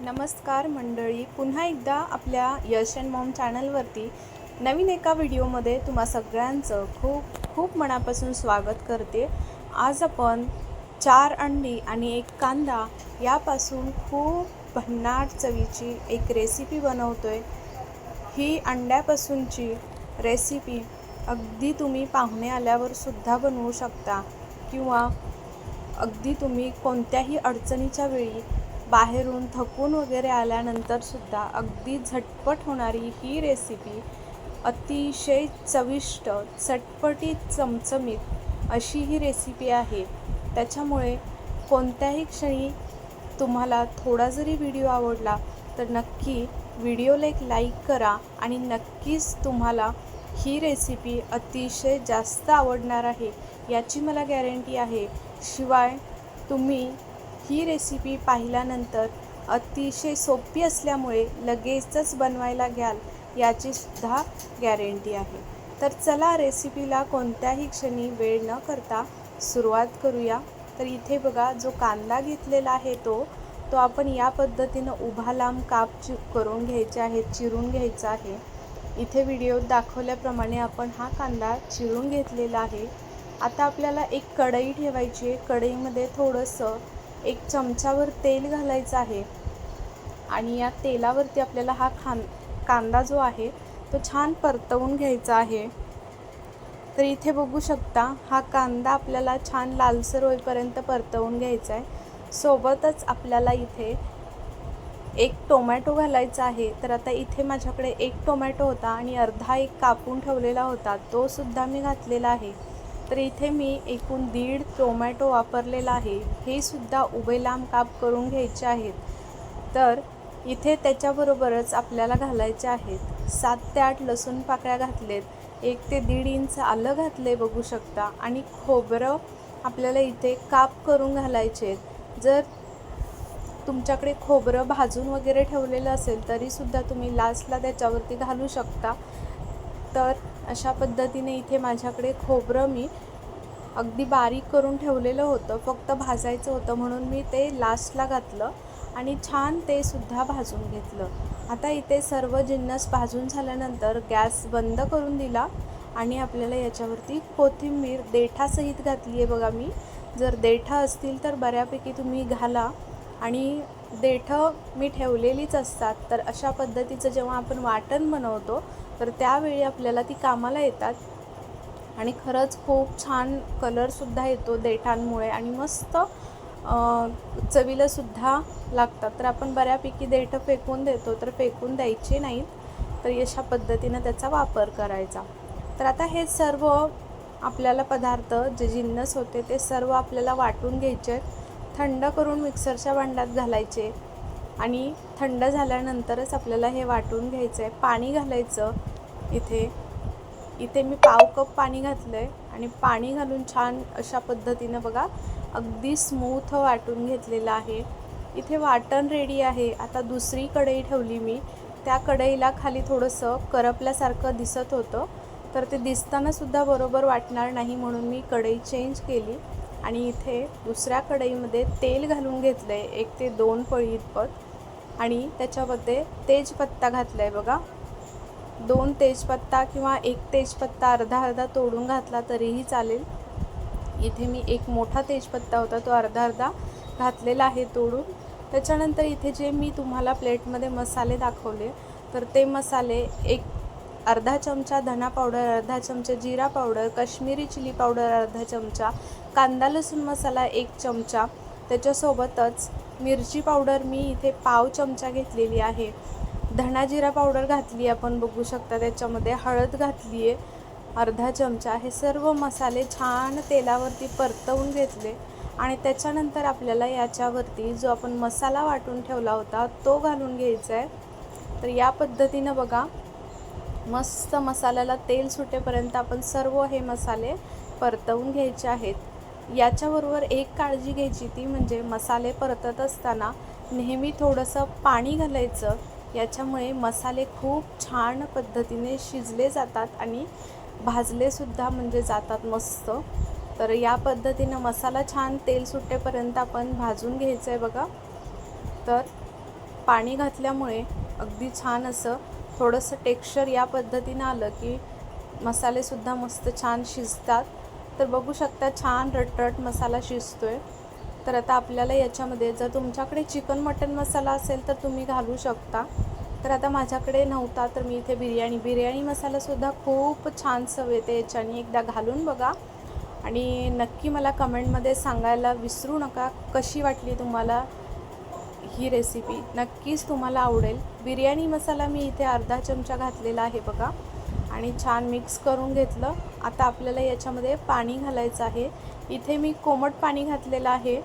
नमस्कार मंडळी पुन्हा एकदा आपल्या यश अँड मॉम चॅनलवरती नवीन एका व्हिडिओमध्ये तुम्हा सगळ्यांचं खूप खूप मनापासून स्वागत करते. आज आपण चार अंडी आणि एक कांदा यापासून खूप भन्नाट चवीची एक रेसिपी बनवतो आहे ही अंड्यापासूनची रेसिपी अगदी तुम्ही पाहुणे आल्यावर सुद्धा बनवू शकता किंवा अगदी तुम्ही कोणत्याही अडचणीच्या वेळी बाहेरून थकून वगैरे आल्यानंतर सुद्धा अगदी झटपट होणारी ही रेसिपी अतिशय चविष्ट चटपटीत चमचमीत अशी ही रेसिपी आहे. त्याच्यामुळे कोणत्याही क्षणी तुम्हाला थोडा जरी व्हिडिओ आवडला तर नक्की व्हिडिओला एक लाईक करा आणि नक्कीच तुम्हाला ही रेसिपी अतिशय जास्त आवडणार आहे याची मला गॅरंटी आहे. शिवाय तुम्ही ही रेसिपी पाहिल्यानंतर अतिशय सोपी असल्यामुळे लगेचच बनवायला घ्याल याची सुद्धा गॅरंटी आहे. तर चला रेसिपीला कोणत्याही क्षणी वेळ न करता सुरुवात करूया. तर इथे बघा जो कांदा घेतलेला आहे तो तो आपण या पद्धतीनं उभा लांब काप चि करून घ्यायचे आहे चिरून घ्यायचा आहे. इथे व्हिडिओत दाखवल्याप्रमाणे आपण हा कांदा चिरून घेतलेला आहे. आता आपल्याला एक कढई ठेवायची आहे. कढईमध्ये थोडंसं एक चमचावर तेल घालायचं आहे. आणि या तेलावरती आपल्याला हा खान कांदा जो आहे तो छान परतवून घ्यायचा आहे. तर इथे बघू शकता हा कांदा आपल्याला छान लालसर होईपर्यंत परतवून घ्यायचा आहे. सोबतच आपल्याला इथे एक टोमॅटो घालायचा आहे. तर आता इथे माझ्याकडे एक टोमॅटो होता आणि अर्धा एक कापून ठेवलेला होता. तो सुद्धा मी घातलेला आहे. तर इथे मी एकूण दीड टोमॅटो वापरलेला आहे. हे सुद्धा उभे लांब काप करून घ्यायचे आहेत. तर इथे त्याच्याबरोबरच आपल्याला घालायचे आहेत. सात ते आठ लसूण पाकळ्या घातलेत. एक ते दीड इंच आलं घातले बघू शकता. आणि खोबरं आपल्याला इथे काप करून घालायचे आहेत. जर तुमच्याकडे खोबरं भाजून वगैरे ठेवलेलं असेल तरीसुद्धा तुम्ही लास्टला त्याच्यावरती घालू शकता. तर अशा पद्धतीने इथे माझ्याकडे खोबरं मी अगदी बारीक करून ठेवलेलं होतं. फक्त भाजायचं होतं म्हणून मी ते लास्टला घातलं आणि छान ते सुद्धा भाजून घेतलं. आता इथे सर्व जिन्नस भाजून झाल्यानंतर गॅस बंद करून दिला आणि आपल्याला याच्यावरती कोथिंबीर देठासहित घातली आहे बघा मी. जर देठा असतील तर बऱ्यापैकी तुम्ही घाला. आणि देठं मी ठेवलेलीच असतात तर अशा पद्धतीचं जेव्हा आपण वाटण बनवतो तर त्यावेळी आपल्याला ती कामाला येतात. आणि खरंच खूप छान कलरसुद्धा येतो देठांमुळे आणि मस्त चवीलासुद्धा लागतात. तर आपण बऱ्यापैकी देठं फेकून देतो तर फेकून द्यायचे नाहीत तर अशा पद्धतीनं त्याचा वापर करायचा. तर आता हे सर्व आपल्याला पदार्थ जे जिन्नस होते ते सर्व आपल्याला वाटून घ्यायचे आहेत. थंड करून मिक्सरच्या भांड्यात घालायचे आणि थंड झाल्यानंतरच आपल्याला हे वाटून घ्यायचं आहे पाणी घालायचं इथे. इथे मी पाव कप पाणी घातलं आहे आणि पाणी घालून छान अशा पद्धतीनं बघा अगदी स्मूथ वाटून घेतलेलं आहे. इथे वाटण रेडी आहे. आता दुसरी कढई ठेवली मी. त्या कढईला खाली थोडंसं करपल्यासारखं दिसत होतं. तर ते दिसतानासुद्धा बरोबर वाटणार नाही म्हणून मी कढई चेंज केली. आणि इथे दुसऱ्या कढईमध्ये तेल घालून घेतलं आहे एक ते दोन पळी इतपत आणि त्याच्यामध्ये तेजपत्ता घातला आहे बघा. दोन तेजपत्ता किंवा एक तेजपत्ता अर्धा अर्धा तोडून घातला तरीही चालेल. इथे मी एक मोठा तेजपत्ता होता तो अर्धा अर्धा घातलेला आहे तोडून. त्याच्यानंतर इथे जे मी तुम्हाला प्लेटमध्ये मसाले दाखवले तर ते मसाले एक अर्धा चमचा धना पावडर अर्धा चमचा जिरा पावडर काश्मीरी चिली पावडर अर्धा चमचा कांदा लसूण मसाला एक चमचा. त्याच्यासोबतच मिरची पावडर मी इथे पाव चमचा घेतलेली आहे. धणा जिरा पावडर घातली आपण बघू शकता त्याच्यामध्ये. हळद घातली आहे अर्धा चमचा. हे सर्व मसाले छान तेलावरती परतवून घेतले आणि त्याच्यानंतर आपल्याला याच्यावरती जो आपण मसाला वाटून ठेवला होता तो घालून घ्यायचा आहे. तर या पद्धतीनं बघा मस्त मसाल्याला तेल सुटेपर्यंत आपण सर्व हे मसाले परतवून घ्यायचे आहेत. याच्याबरोबर एक काळजी घ्यायची ती म्हणजे मसाले परतत असताना नेहमी थोडंसं पाणी घालायचं. याच्यामुळे मसाले खूप छान पद्धतीने शिजले जातात आणि भाजलेसुद्धा म्हणजे जातात मस्त. तर या पद्धतीनं मसाला छान तेल सुटेपर्यंत आपण भाजून घ्यायचं आहे बघा. तर पाणी घातल्यामुळे अगदी छान असं थोडंसं टेक्स्चर या पद्धतीनं आलं की मसालेसुद्धा मस्त छान शिजतात. तर बघू शकता छान रटरट मसाला शिजतोय. तर आता आपल्याला याच्यामध्ये जर तुमच्याकडे चिकन मटन मसाला असेल तर तुम्ही घालू शकता. तर आता माझ्याकडे नव्हता तर मी इथे बिर्याणी बिर्याणी मसालासुद्धा खूप छान चव येते याच्याने. एकदा घालून बघा. आणि नक्की मला कमेंटमध्ये सांगायला विसरू नका. कशी वाटली तुम्हाला ही रेसिपी नक्कीच तुम्हाला आवडेल. बिर्याणी मसाला मी इथे अर्धा चमचा घातलेला आहे बघा. आणि छान मिक्स करून घेतलं. आता आपल्याला याच्यामध्ये पाणी घालायचं आहे. इथे मी कोमट पाणी घातलेलं आहे.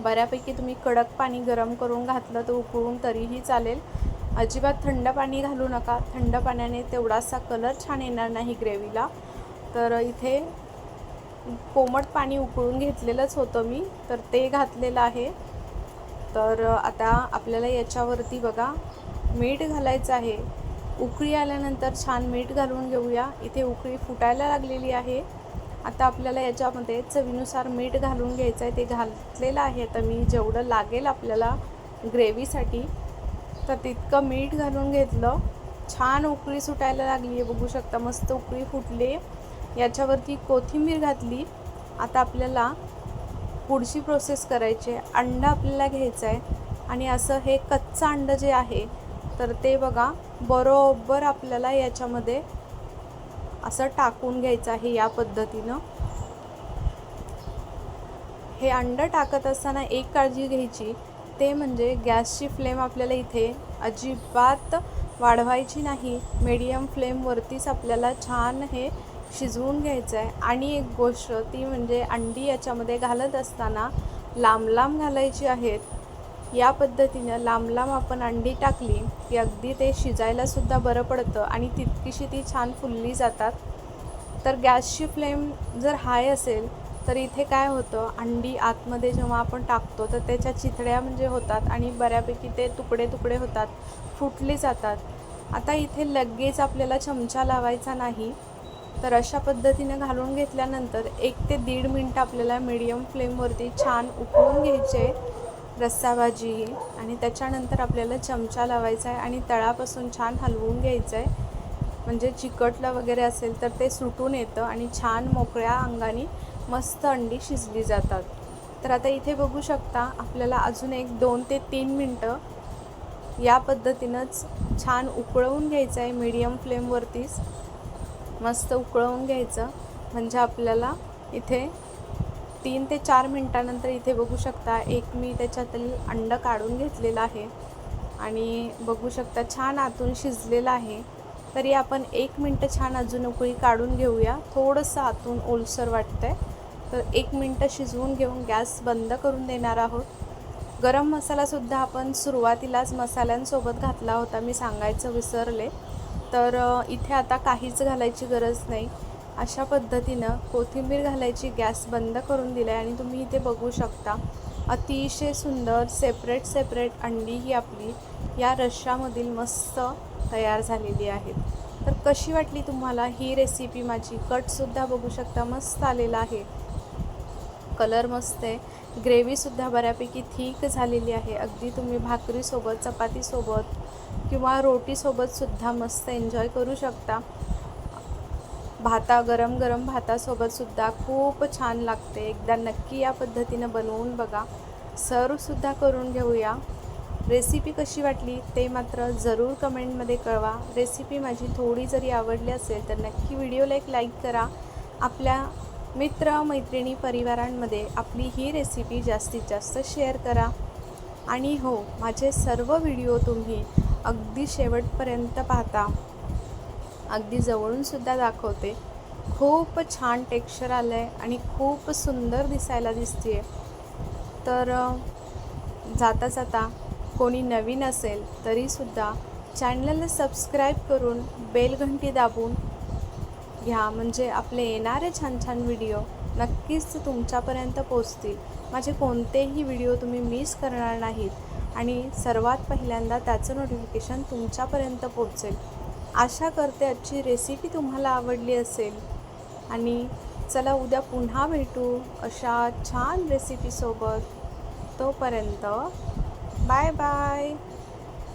बऱ्यापैकी तुम्ही कडक पाणी गरम करून घातलं तर उकळून तरीही चालेल. अजिबात थंड पाणी घालू नका. थंड पाण्याने तेवढासा कलर छान येणार नाही ग्रेव्हीला तर इथे कोमट पाणी उकळून घेतलेलंच होतं मी. तर ते घातलेलं आहे. तर आता आपल्याला याच्यावरती बघा मीठ घालायचं आहे. उकळी आल्यानंतर छान मीठ घालून घेऊया. इथे उकळी फुटायला लागलेली आहे. आता आपल्याला याच्यामध्ये चवीनुसार मीठ घालून घ्यायचं आहे ते घातलेलं आहे. आता मी जेवढं लागेल आपल्याला ग्रेव्हीसाठी तर तितकं मीठ घालून घेतलं. छान उकळी सुटायला लागली आहे बघू शकता मस्त उकळी फुटली याच्यावरती कोथिंबीर घातली. आता आपल्याला पुढची प्रोसेस करायची आहे अंडा आपल्याला घ्यायचं आहे. आणि असं हे कच्चं अंडं जे आहे तर ते बघा बरोबर आपल्याला याच्यामध्ये असं टाकून घ्यायचं आहे या पद्धतीनं. हे अंडं टाकत असताना एक काळजी घ्यायची ते म्हणजे गॅसची फ्लेम आपल्याला इथे अजिबात वाढवायची नाही. मीडियम फ्लेमवरतीच आपल्याला छान हे शिजवून घ्यायचं आहे. आणि एक गोष्ट ती म्हणजे अंडी याच्यामध्ये घालत असताना लांब लांब घालायची आहेत. या पद्धतीनं लांब लांब आपण अंडी टाकली की अगदी ते शिजायलासुद्धा बरं पडतं आणि तितकीशी ती छान फुलली जातात. तर गॅसची फ्लेम जर हाय असेल तर इथे काय होतं अंडी आतमध्ये जेव्हा आपण टाकतो तर त्याच्या चिथड्या म्हणजे होतात आणि बऱ्यापैकी ते तुकडे तुकडे होतात फुटले जातात. आता इथे लगेच आपल्याला चमचा लावायचा नाही. तर अशा पद्धतीने घालून घेतल्यानंतर एक ते दीड मिनटं आपल्याला मिडियम फ्लेमवरती छान उकळून घ्यायचे रस्सा भाजी आणि त्याच्यानंतर आपल्याला चमचा लावायचा आहे आणि तळापासून छान हलवून घ्यायचं आहे. म्हणजे चिकटलं वगैरे असेल तर ते सुटून येतं आणि छान मोकळ्या अंगाने मस्त अंडी शिजली जातात. तर आता इथे बघू शकता आपल्याला अजून एक दोन ते तीन मिनटं या पद्धतीनंच छान उकळवून घ्यायचं आहे. मीडियम फ्लेमवरतीच मस्त उकळवून घ्यायचं. म्हणजे आपल्याला इथे तीन ते चार मिनटानंतर इथे बघू शकता एक मी त्याच्यातील अंडं काढून घेतलेलं आहे. आणि बघू शकता छान आतून शिजलेलं आहे. तरी आपण एक मिनटं छान अजून उकळी काढून घेऊया. थोडंसं आतून ओलसर वाटतं आहे तर एक मिनटं शिजवून घेऊन गॅस बंद करून देणार आहोत. गरम मसालासुद्धा आपण सुरुवातीलाच मसाल्यांसोबत घातला होता मी सांगायचं विसरले. तर इथे आता काहीच घालायची गरज नाही. अशा पद्धतीनं कोथिंबीर घालायची गॅस बंद करून दिला आहे आणि तुम्ही इथे बघू शकता. अतिशय सुंदर सेपरेट सेपरेट अंडी ही आपली या रश्यामधील मस्त तयार झालेली आहेत. तर कशी वाटली तुम्हाला ही रेसिपी माझी? कटसुद्धा बघू शकता मस्त आलेला आहे. कलर मस्त आहे. ग्रेव्हीसुद्धा बऱ्यापैकी थीक झालेली आहे. अगदी तुम्ही भाकरीसोबत चपातीसोबत किंवा रोटीसोबतसुद्धा मस्त एन्जॉय करू शकता. भाता गरम गरम भातासोबतसुद्धा खूप छान लागते. एकदा नक्की या पद्धतीनं बनवून बघा. सर्वसुद्धा करून घेऊया. रेसिपी कशी वाटली ते मात्र जरूर कमेंटमध्ये कळवा. रेसिपी माझी थोडी जरी आवडली असेल तर नक्की व्हिडिओला एक लाईक करा. आपल्या मित्र मैत्रिणी परिवारांमध्ये आपली ही रेसिपी जास्तीत जास्त शेअर करा. आणि हो माझे सर्व व्हिडिओ तुम्ही अगदी शेवटपर्यंत पाहता. अगदी जवळूनसुद्धा दाखवते. खूप छान टेक्स्चर आलं आहे आणि खूप सुंदर दिसायला दिसते तर जाता जाता कोणी नवीन असेल तरीसुद्धा चॅनलला सबस्क्राईब करून बेलघंटी दाबून घ्या. म्हणजे आपले येणारे छान छान व्हिडिओ नक्कीच तुमच्यापर्यंत पोचतील माझे कोणतेही व्हिडिओ तुम्ही मिस करणार नाहीत. आणि सर्वात पहिल्यांदा त्याचं नोटिफिकेशन तुमच्यापर्यंत पोहोचेल. आशा करते आजची रेसिपी तुम्हाला आवडली असेल. आणि चला उद्या पुन्हा भेटू अशा छान रेसिपीसोबत तोपर्यंत बाय बाय